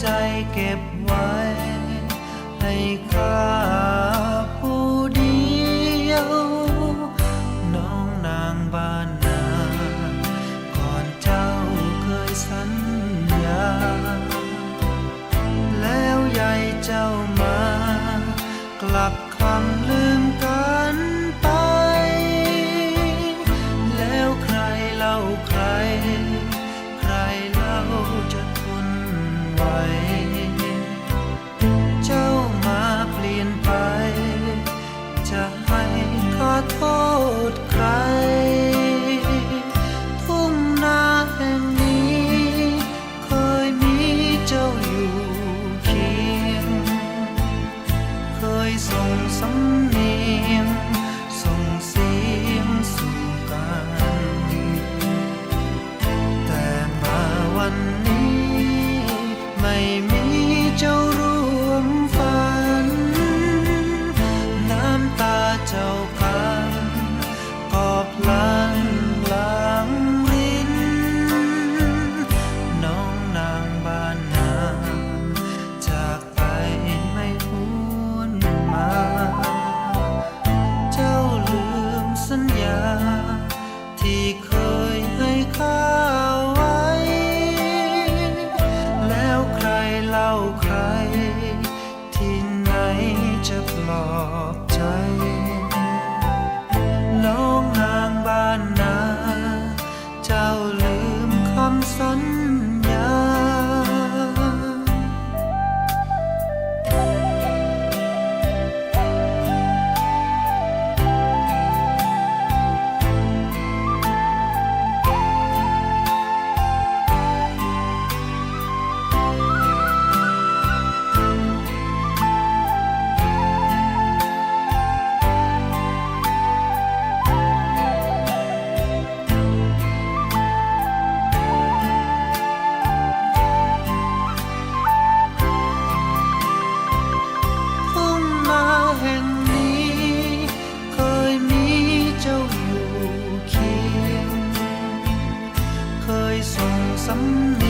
ใจเก็บไว้ ให้ข้าผู้เดียว น้องนางบ้านนา ก่อนเจ้าเคยสัญญา แล้วยายเจ้ามากลับคำลื จะให้ขอโทษใคร 怎么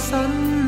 山